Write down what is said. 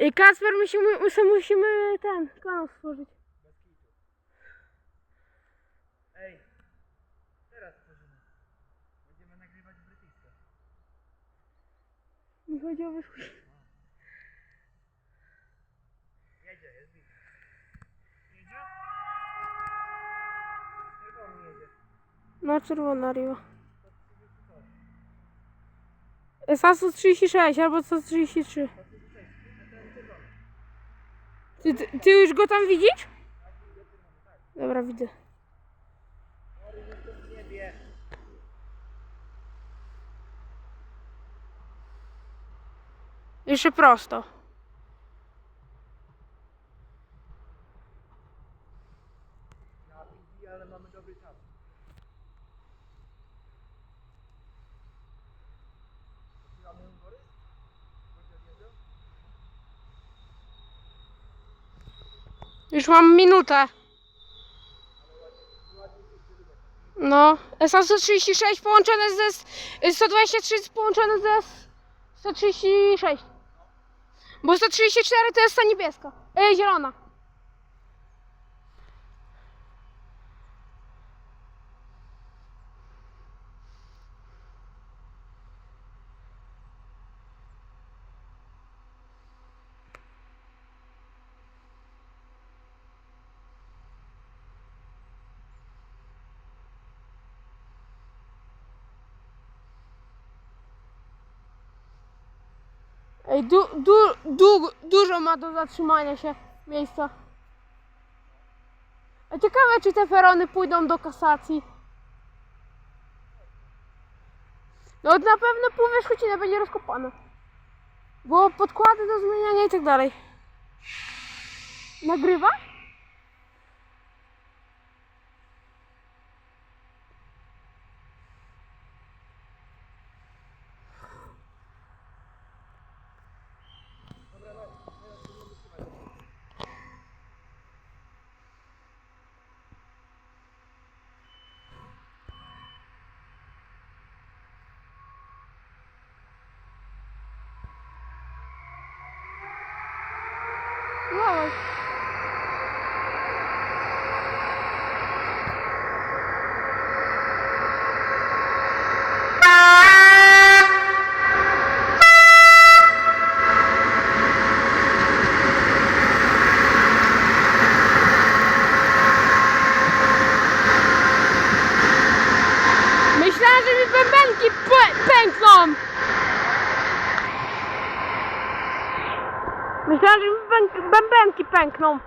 I Kasper, musimy, musimy, musimy ten kanał stworzyć. Ej, teraz tworzymy. Będziemy nagrywać brytyjskie. Mi chodzi o wyszło. Jedzie, jest bit. Jedzie? Czerwony jedzie. No, czerwona riwa. Sasu 36 albo 133. Ty, ty, ty już go tam widzisz? Dobra, widzę. Jeszcze prosto. Ja ale mamy dobry czas. Już mam minutę. No, Sasu 36 połączone ze 123 połączone ze 136. Bo 134 to jest ta niebieska. Ej, zielona. Du, du, du, dużo ma do zatrzymania się miejsca. A ciekawe, czy te ferony pójdą do kasacji. No na pewno pół będzie rozkopane. Bo podkłady do zmieniania i tak dalej. Nagrywa? 了。Myślałem, że mi bębenki pękną.